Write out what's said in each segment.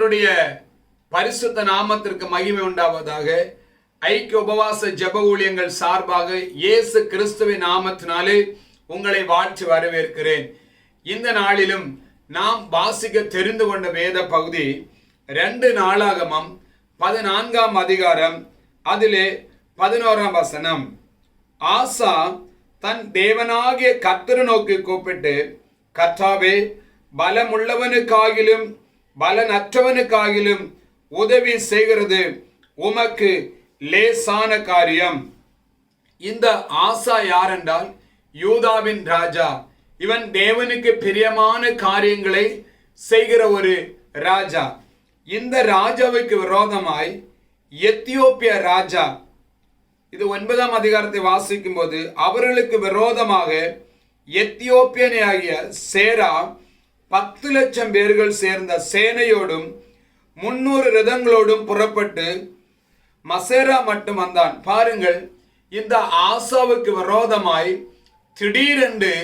கர்த்தருடைய பரிசுத்த நாமத்திற்கு மகிமை உண்டாவதாக. ஐக்கிய உபவாச ஜப ஊழியங்கள் சார்பாக இயேசு கிறிஸ்துவின் நாமத்தினாலே உங்களை வாழ்த்து வரவேற்கிறேன். இந்த நாளிலும் நாம் வாசிக்க தெரிந்து கொண்ட வேத பகுதி ரெண்டு நாளாகமம் பதினான்காம் அதிகாரம் அதிலே பதினோராம் வசனம். ஆசா தன் தேவனாகிய கர்த்தரை நோக்கி கூப்பிட்டு கர்த்தாவே பலமுள்ளவனுக்காகிலும் பலன் அற்றவனுக்காகிலும் உதவி செய்கிறது உமக்கு லேசான காரியம். இந்த ஆசா யாரென்றால் யூதாவின் ராஜா. இவன் தேவனுக்கு பிரியமான காரியங்களை செய்கிற ஒரு ராஜா. இந்த ராஜாவுக்கு விரோதமாய் எத்தியோப்பிய ராஜா. இது ஒன்பதாம் அதிகாரத்தை வாசிக்கும் போது அவர்களுக்கு விரோதமாக எத்தியோப்பியனாகிய சேரா பத்து லட்சம் பேர்கள் சேர்ந்த சேனையோடும் முன்னூறு ரதங்களோடும் புறப்பட்டு மசேரா மட்டும் வந்தான். பாருங்கள் இந்த ஆசாவுக்கு விரோதமாய் திடீரென்று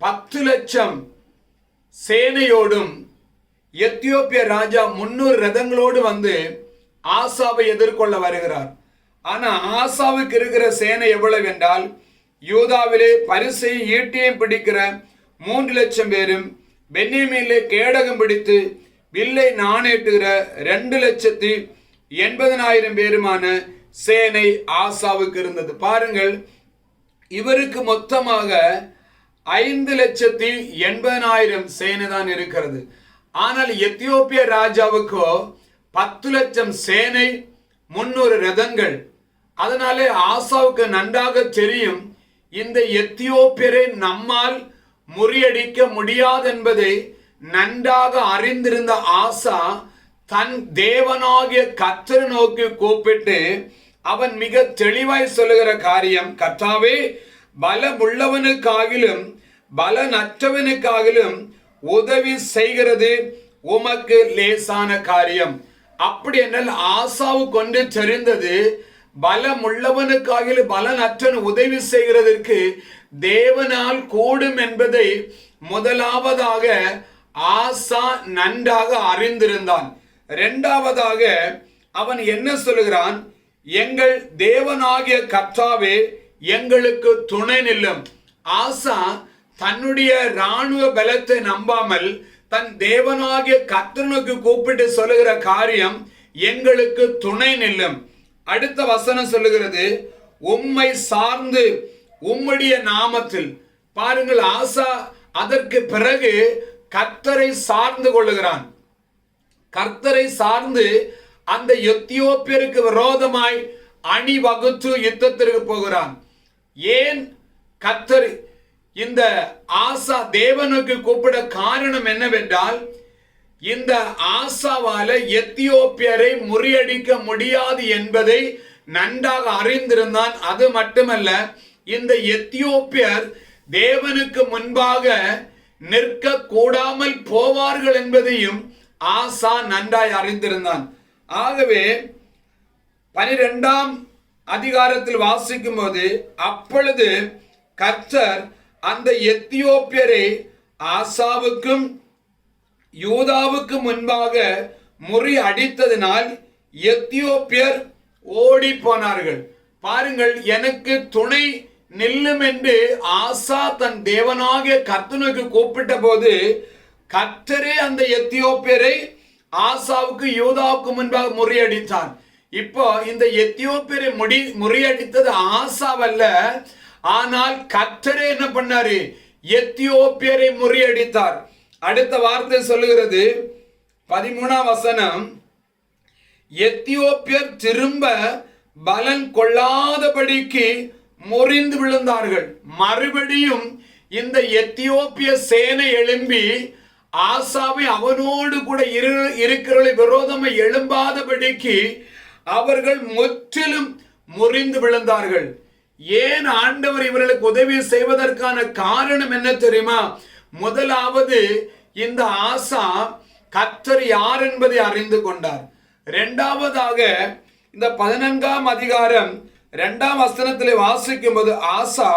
பத்து லட்சம் சேனையோடும் எத்தியோப்பிய ராஜா முன்னூறு ரதங்களோடு வந்து ஆசாவை எதிர்கொள்ள வருகிறார். ஆனா ஆசாவுக்கு இருக்கிற சேனை எவ்வளவு என்றால் யூதாவிலே பரிசையும் ஈட்டியும் பிடிக்கிற மூன்று லட்சம் பேரும் பென்னியமிலே கேடகம் பிடித்து வில்லை நாணேட்டுகிற ரெண்டு லட்சத்தி எண்பதனாயிரம் பேருமான சேனை ஆசாவுக்கு இருந்தது. பாருங்கள் இவருக்கு மொத்தமாக ஐந்து லட்சத்தி எண்பதனாயிரம் சேனை தான் இருக்கிறது. ஆனால் எத்தியோப்பிய ராஜாவுக்கோ பத்து லட்சம் சேனை முன்னூறு ரதங்கள். அதனாலே ஆசாவுக்கு நன்றாக தெரியும் இந்த எத்தியோப்பியரை நம்மால் முறியடிக்க முடியாது என்பதை நன்றாக அறிந்திருந்த ஆசா தன் தேவனாகிய கத்தரை நோக்கி கூப்பிட்டு அவன் மிக தெளிவாய் சொல்லுகிற காரியம் கர்த்தாவே பலமுள்ளவனுக்காகிலும் பலனற்றவனுக்காகிலும் உதவி செய்கிறது உமக்கு லேசான காரியம். அப்படி என்றால் ஆசாவு கொண்டு தெரிந்தது பலமுள்ளவனுக்காகிலும் பலனற்றன் உதவி செய்கிறதற்கு தேவனால் கூடும் என்பதை முதலாவதாக ஆசா நன்றாக அறிந்திருந்தான். இரண்டாவதாக அவன் என்ன சொல்லுகிறான்? எங்கள் தேவனாகிய கர்த்தாவே எங்களுக்கு துணை நில்லும். ஆசா தன்னுடைய ராணுவ பலத்தை நம்பாமல் தன் தேவனாகிய கர்த்தனுக்கு கூப்பிட்டு சொல்லுகிற காரியம் எங்களுக்கு துணை நில்லும். அடுத்த வசனம் சொல்லுகிறது உம்மை சார்ந்து உம்முடைய நாமத்தில். பாருங்கள் ஆசா அதற்கு பிறகு கர்த்தரை சார்ந்து கொள்ளுகிறான். கர்த்தரை சார்ந்து அந்த எத்தியோப்பியருக்கு விரோதமாய் அணி வகுத்து யுத்தத்திற்கு போகிறான். ஏன் கர்த்தர் இந்த ஆசா தேவனுக்கு கூப்பிட காரணம் என்னவென்றால் இந்த ஆசாவால எத்தியோப்பியரை முறியடிக்க முடியாது என்பதை நன்றாக அறிந்திருந்தான். அது மட்டுமல்ல இந்த எத்தியோப்பியர் தேவனுக்கு முன்பாக நிற்க கூடாமல் போவார்கள் என்பதையும் ஆசா நன்றாய் அறிந்திருந்தான். ஆகவே பனிரெண்டாம் அதிகாரத்தில் வாசிக்கும் போது அப்பொழுது கர்த்தர் அந்த எத்தியோப்பியரை ஆசாவுக்கும் யூதாவுக்கு முன்பாக முறி அடித்ததினால் எத்தியோப்பியர் ஓடி போனார்கள். பாருங்கள் எனக்கு துணை நில்லும் என்று ஆசா தன் தேவனாகிய கர்த்தனுக்கு கூப்பிட்ட போது கர்த்தரே அந்த எத்தியோப்பியரை ஆசாவுக்கு யூதாவுக்கு முன்பாக முறியடித்தான். இப்போ இந்த எத்தியோப்பியரை முடி முறியடித்தது ஆசாவல்ல ஆனால் கர்த்தரே என்ன பண்ணாரு? எத்தியோப்பியரை முறியடித்தார். அடுத்த வார்த்தை சொல்லுகிறது. பதிமூணாம் வசனம். எத்தியோப்பியர் திரும்ப பலன் கொள்ளாதபடிக்கு முறிந்து விழுந்தார்கள். மறுபடியும் இந்த எத்தியோப்பிய சேனை எழும்பி ஆசாவை அவனோடு கூட இரு இருக்கிறவர்களை விரோதமை எழும்பாதபடிக்கு அவர்கள் முற்றிலும் முறிந்து விழுந்தார்கள். ஏன் ஆண்டவர் இவர்களுக்கு உதவி செய்வதற்கான காரணம் என்ன தெரியுமா? முதலாவது இந்த ஆசா கத்தர் யார் என்பதை அறிந்து கொண்டார். இரண்டாவதாக இந்த பதினான்காம் அதிகாரம் இரண்டாம் வசனத்தில் வாசிக்கும் போது ஆசா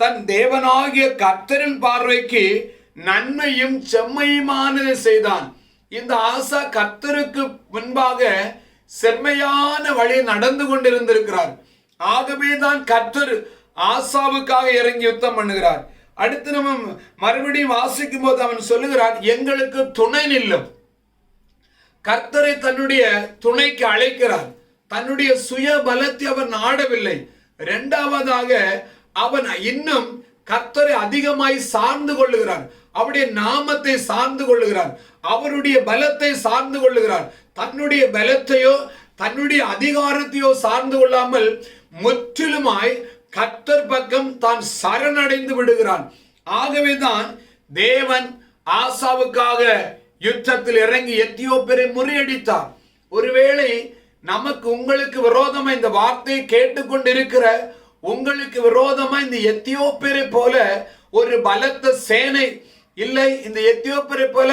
தன் தேவனாகிய கர்த்தரின் பார்வைக்கு நன்மையும் செம்மையுமானதை செய்தான். இந்த ஆசா கர்த்தருக்கு முன்பாக செம்மையான வழி நடந்து கொண்டிருந்திருக்கிறார். ஆகவே தான் கர்த்தர் ஆசாவுக்காக இறங்கி யுத்தம் பண்ணுகிறார். அடுத்து நம்ம மறுபடியும் வாசிக்கும் போது அவன் சொல்லுகிறான் எங்களுக்கு துணை நில்லும். கர்த்தரை தன்னுடைய துணைக்கு அழைக்கிறார். தன்னுடைய சுய பலத்தை அவன் நாடவில்லை. இரண்டாவதாக அவன் இன்னும் கர்த்தரை அதிகமாய் சார்ந்து கொள்ளுகிறான் அவருடைய நாமத்தை சார்ந்து கொள்ளுகிறான் அவருடைய பலத்தை சார்ந்து கொள்ளுகிறான் தன்னுடைய பலத்தையோ தன்னுடைய அதிகாரத்தையோ சார்ந்து கொள்ளாமல் முற்றிலுமாய் கர்த்தர் பக்கம் தான் சரணடைந்து விடுகிறான். ஆகவேதான் தேவன் ஆசாவுக்காக யுத்தத்தில் இறங்கி எத்தியோப்பியரை முறியடித்தார். ஒருவேளை நமக்கு உங்களுக்கு விரோதமா இந்த வார்த்தையை கேட்டுக்கொண்டிருக்கிற உங்களுக்கு விரோதமா இந்த எத்தியோப்பியரை போல ஒரு பலத்த சேனை இல்லை இந்த எத்தியோப்பியரை போல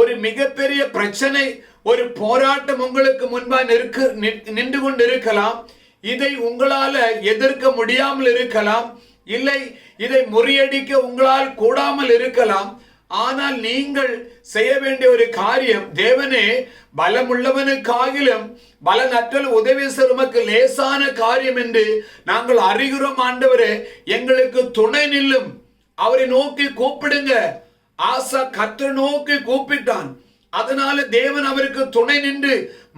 ஒரு மிகப்பெரிய பிரச்சனை ஒரு போராட்டம் உங்களுக்கு முன்பாக நிற்கு நின்று கொண்டு இருக்கலாம் இதை உங்களால எதிர்க்க முடியாமல் இருக்கலாம். இல்லை இதை முறியடிக்க உங்களால் கூடாமல் இருக்கலாம். ஆனால் நீங்கள் செய்ய வேண்டிய ஒரு காரியம் தேவனே பலமுள்ளவனுக்காகிலும் பலனற்றல் உதவி சிறுமக்கு லேசான காரியம் என்று நாங்கள் அறிகிறோம் ஆண்டவரே. எங்களுக்கு துணை நில்லும். அவரை நோக்கி கூப்பிடுங்க. ஆசா கர்த்தரை நோக்கி கூப்பிட்டான். அதனால தேவன் அவருக்கு துணை நின்று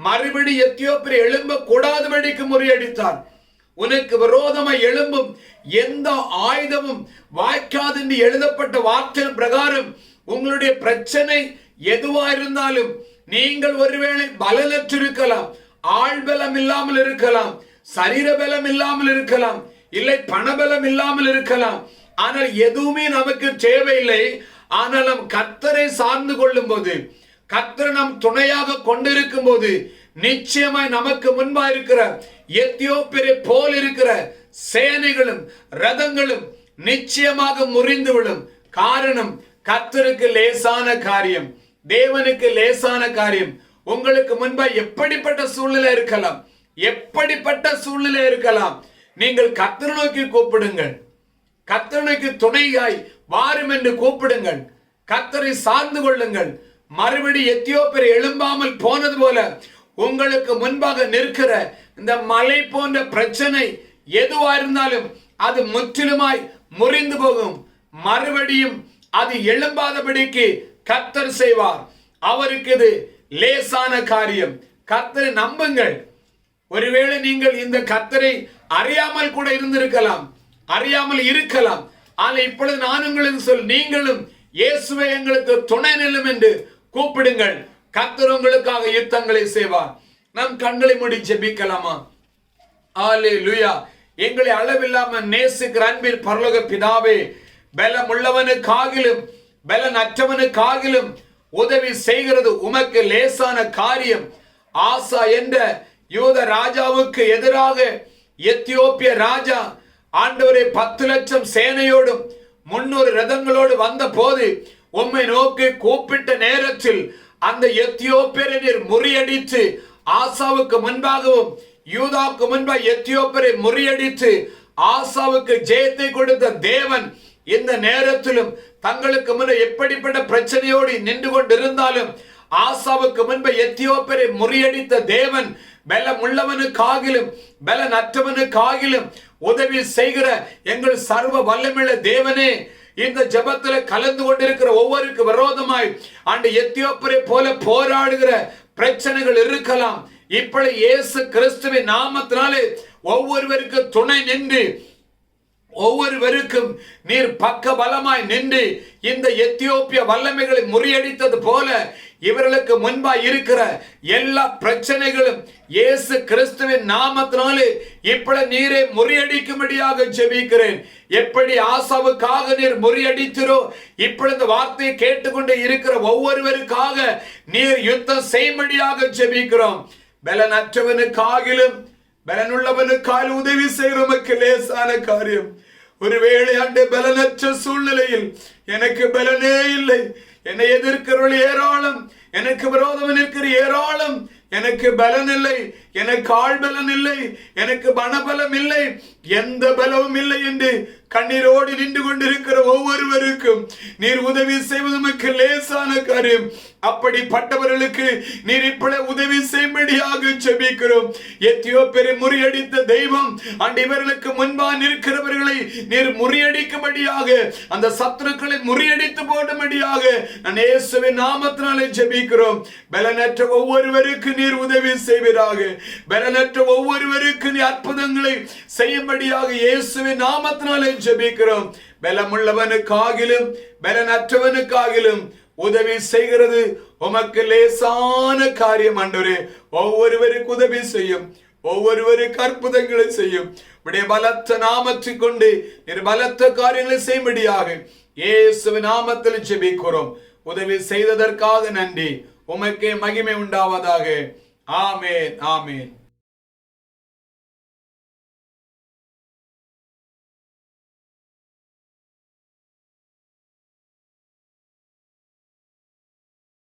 மறுபடி எத்தியோப்பியர் எழும்ப கூடாதபடிக்கு முறியடித்தார். உனக்கு விரோதமாய் எழும்பும் எந்த ஆயுதமும் வாய்க்காது என்று எழுதப்பட்ட வார்த்தை பிரகாரம் உங்களுடைய பிரச்சனை எதுவா இருந்தாலும் நீங்கள் ஒருவேளை பலனற்றிருக்கலாம். ஆள் பலம் இல்லாமல் இருக்கலாம். சரீர பலம் இல்லாமல் இருக்கலாம். இல்லை பணபலம் இல்லாமல் இருக்கலாம். ஆனால் எதுவுமே நமக்கு தேவையில்லை. ஆனால் நம் கத்தரை சார்ந்து கொள்ளும் போது கர்த்தர் நம் துணையாக கொண்டிருக்கும் போது நிச்சயமாய் நமக்கு முன்பா இருக்கிற எத்தியோப்பியரை போல் இருக்கிற சேனைகளும் ரதங்களும் நிச்சயமாக முறிந்து விடும் காரணம் கர்த்தருக்கு லேசான காரியம். தேவனுக்கு லேசான காரியம். உங்களுக்கு முன்பா எப்படிப்பட்ட சூழ்நிலை இருக்கலாம்? எப்படிப்பட்ட சூழ்நிலை இருக்கலாம்? நீங்கள் கர்த்தரை நோக்கி கூப்பிடுங்கள். கர்த்தனுக்கு துணையாய் வாரும் என்று கூப்பிடுங்கள். கத்தரை சார்ந்து கொள்ளுங்கள். மறுபடி எத்தியோப்பியர் எழும்பாமல் போனது போல உங்களுக்கு முன்பாக நிற்கிற இந்த மலை போன்ற பிரச்சனை எதுவா இருந்தாலும் அது முற்றிலுமாய் முறிந்து போகும். மறுபடியும் அது எழும்பாதபடிக்கு கர்த்தர் செய்வார். அவருக்கு இது லேசான காரியம். கர்த்தரை நம்புங்கள். ஒருவேளை நீங்கள் இந்த கர்த்தரை அறியாமல் கூட இருந்திருக்கலாம். அறியாமல் இருக்கலாம். ஆனால் இப்பொழுது நான் உங்களுக்கு சொல் நீங்களும் இயேசுவை எங்களுக்கு துணை நிலும் என்று கூப்பிடுங்கள். கத்தர் உங்களுக்காக யுத்தங்களை செய்வார். நம் கண்களை மூடி ஜெபிக்கலாமா? ஆலே லுயா எங்களை அளவில்லாம நேசிக்கிற அன்பில் பரலோக பிதாவே பலம் உள்ளவனுக்காகிலும் பலன் அற்றவனுக்காகிலும் உதவி செய்கிறது உமக்கு லேசான காரியம். ஆசா என்ற யூத ராஜாவுக்கு எதிராக எத்தியோப்பிய ராஜா ஆண்டவரை பத்து லட்சம் சேனையோடும் முன்னூறு ரதங்களோடு வந்த போது உம்மை நோக்கி கூப்பிட்ட நேரத்தில் அந்த எத்தியோப்பியரை முறியடித்து ஆசாவுக்கு முன்பாகவும் யூதாவுக்கு முன்பாக எத்தியோப்பியரை முறியடித்து ஆசாவுக்கு ஜெயத்தை கொடுத்த தேவன் இந்த நேரத்திலும் தங்களுக்கு முன்பு எப்படிப்பட்ட பிரச்சனையோடு நின்று கொண்டிருந்தாலும் ஆசாவுக்கு முன்பு எத்தியோப்பியரை முறியடித்த தேவன் பலம் உள்ளவனுக்காகிலும் பலன் அற்றவனுக்காகிலும் உதவி செய்கிற எங்கள் சர்வ வல்லமுள்ள தேவனே. இந்த ஜெபத்துல கலந்து கொண்டிருக்கிற ஒவ்வொருக்கு விரோதமாய் அந்த எத்தியோப்பரை போல போராடுகிற பிரச்சனைகள் இருக்கலாம். இப்படி இயேசு கிறிஸ்துவின் நாமத்தினாலே ஒவ்வொருவருக்கு துணை நின்று ஒவ்வொருவருக்கும் நீர் பக்க பலமாய் நின்று இந்த எத்தியோப்பிய வல்லமைகளை முறியடித்தது போல இவர்களுக்கு முன்பாய் இருக்கிற எல்லா பிரச்சனைகளும் இயேசு கிறிஸ்துவின் நாமத்தினாலே இப்படி நீரை முறியடிக்கும்படியாக ஜெபிக்கிறேன். எப்படி ஆசாவுக்காக நீர் முறியடித்திரோ இப்படி இந்த வார்த்தையை கேட்டுக்கொண்டு இருக்கிற ஒவ்வொருவருக்காக நீர் யுத்தம் செய்யும்படியாக ஜெபிக்கிறோம். பலனற்றவனுக்காகிலும் பலனுள்ளவனுக்கால் உதவி செய்கிறவனுக்கு லேசான காரியம். ஒருவேளை அந்த பலனற்ற சூழ்நிலையில் எனக்கு பலனே இல்லை. என்னை எதிர்க்கிறவள் ஏராளம். எனக்கு விரோதம் இருக்கிற ஏராளம். எனக்கு பலன் இல்லை. எனக்கு ஆள் பலன் இல்லை. எனக்கு பணபலம் இல்லை. எந்த பலமும் இல்லை என்று கண்ணீரோடு நின்று கொண்டிருக்கிற ஒவ்வொருவருக்கும் நீர் உதவி செய்வது நமக்கு லேசான காரியம். அப்படிப்பட்டவர்களுக்கு நீர் இப்படி உதவி செய்யும்படியாக செபிக்கிறோம் எத்தியோப்பியரை முறியடித்த தெய்வம் அண்ட் இவர்களுக்கு முன்பா நிற்கிறவர்களை நீர் முறியடிக்கும்படியாக அந்த சத்துருக்களை முறியடித்து போடும்படியாக நான் இயேசுவின் நாமத்தினாலே ஜெபிக்கிறோம். பலனற்ற ஒவ்வொருவருக்கு நீர் உதவி செய்வீராக. பலனற்ற ஒவ்வொருவருக்கு நீ அற்புதங்களை செய்யும்படியாக இயேசுவின் நாமத்தினாலே ஜெபிக்கிறோம். பலமுள்ளவனுக்காகிலும் பலனற்றவனுக்காகிலும் உதவி செய்கிறது. உமக்கு லேசான காரியம் அன்றரே ஒவ்வொருவருக்கு உதவி செய்யும். ஒவ்வொருவருக்கு அற்புதங்களை செய்யும். உடைய பலத்த நாமத்தை கொண்டு நீர் பலத்த காரியங்களை செய்யும்படியாக இயேசுவின் நாமத்தில் ஜெபிக்கிறோம். உதவி செய்ததற்காக நன்றி. உமக்கே மகிமை உண்டாவதாக. ஆமேன் ஆமேன்.